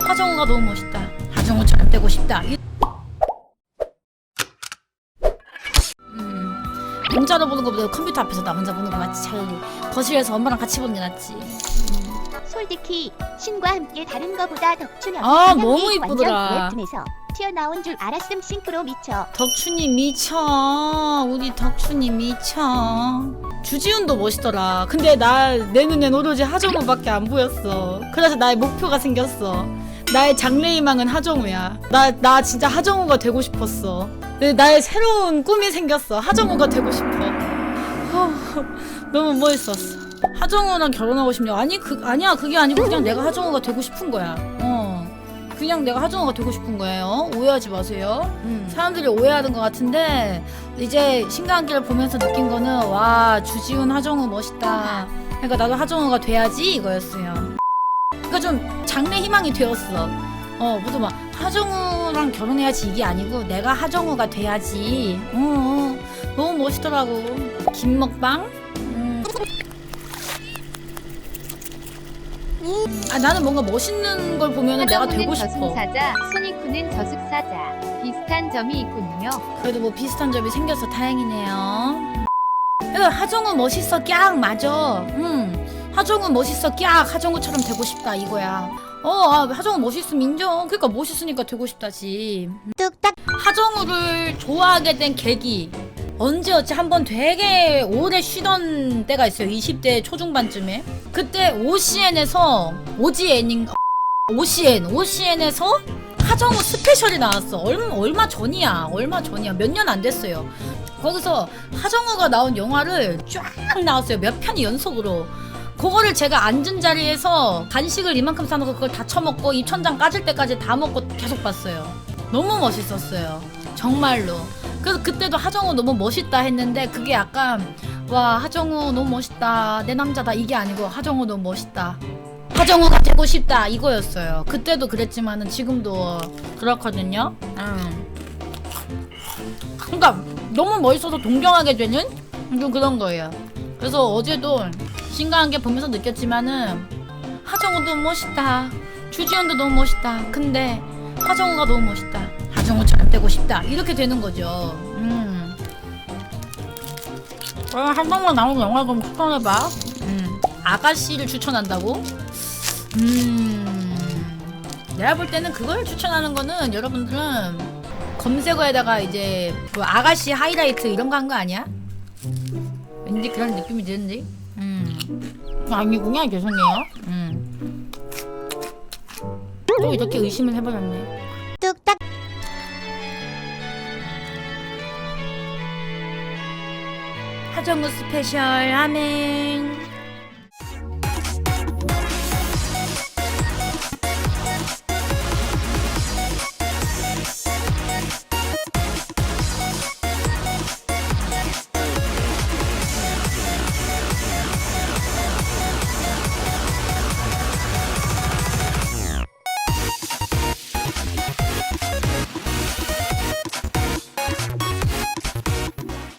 하정우가 너무 멋있다. 하정우처럼 되고 싶다. 이- 음, 문자로 보는 것보다 컴퓨터 앞에서 나 혼자 보는 거 맞지? 차라리 거실에서 엄마랑 같이 보는 게 낫지. 솔직히 신과 함께 다른 거보다 덕춘형 아, 너무 이 이쁘더라. 웹툰에서 튀어나온 줄 알았음 싱크로 미쳐 덕춘이 미쳐. 우리 덕춘이 미쳐. 주지훈도 멋있더라. 근데 나 내 눈엔 오로지 하정우밖에 안 보였어. 그래서 나의 목표가 생겼어. 나의 장래희망은 하정우야. 나, 나 진짜 하정우가 되고 싶었어. 근데 나의 새로운 꿈이 생겼어. 하정우가 되고 싶어. 어, 너무 멋있었어. 하정우랑 결혼하고 싶냐? 아니, 그, 아니야. 그게 아니고 그냥 내가 하정우가 되고 싶은 거야. 어. 그냥 내가 하정우가 되고 싶은 거예요. 오해하지 마세요. 음, 사람들이 오해하는 것 같은데 이제 신강기를 보면서 느낀 거는 와 주지훈 하정우 멋있다. 그러니까 나도 하정우가 돼야지 이거였어요. 그러니까 좀 장래 희망이 되었어. 어 무슨 막 하정우랑 결혼해야지 이게 아니고 내가 하정우가 돼야지. 어, 어 너무 멋있더라고. 김먹방. 음. 아 나는 뭔가 멋있는 걸 보면은 내가 되고 싶어. 저승사자, 소니쿠는 저승사자. 비슷한 점이 있군요. 그래도 뭐 비슷한 점이 생겨서 다행이네요. 그래도 하정우 멋있어 깍 맞아. 응. 하정우 멋있어 깍 하정우처럼 되고 싶다 이거야. 어 아, 하정우 멋있으면 인정. 그러니까 멋있으니까 되고 싶다지. 뚝딱 하정우를 좋아하게 된 계기 언제였지? 한 번 되게 오래 쉬던 때가 있어요. 20대 초중반쯤에. 그때 OCN에서 OGN인가 OCN OCN에서 하정우 스페셜이 나왔어. 얼마 얼마 전이야. 얼마 전이야. 몇 년 안 됐어요. 거기서 하정우가 나온 영화를 쫙 나왔어요. 몇 편이 연속으로. 그거를 제가 앉은 자리에서 간식을 이만큼 사놓고 그걸 다 처먹고 입천장 까질 때까지 다 먹고 계속 봤어요. 너무 멋있었어요. 정말로. 그래서 그때도 하정우 너무 멋있다 했는데 그게 약간 와 하정우 너무 멋있다 내 남자다 이게 아니고 하정우 너무 멋있다 하정우가 되고 싶다 이거였어요. 그때도 그랬지만은 지금도 그렇거든요. 음. 그러니까 너무 멋있어서 동경하게 되는 좀 그런 거예요. 그래서 어제도 신기한 게 보면서 느꼈지만은 하정우도 멋있다. 주지현도 너무 멋있다. 근데 하정우가 너무 멋있다. 되고 싶다. 이렇게 되는 거죠. 음. 그럼 한 번만 나오는 영화 좀 추천해봐. 음. 아가씨를 추천한다고? 음. 내가 볼 때는 그걸 추천하는 거는 여러분들은 검색어에다가 이제 뭐 아가씨 하이라이트 이런 거 한 거 아니야? 왠지 그런 느낌이 드는데? 음. 아니구나 죄송해요. 음. 또 이렇게 의심을 해버렸네. 하정우 스페셜 아멘.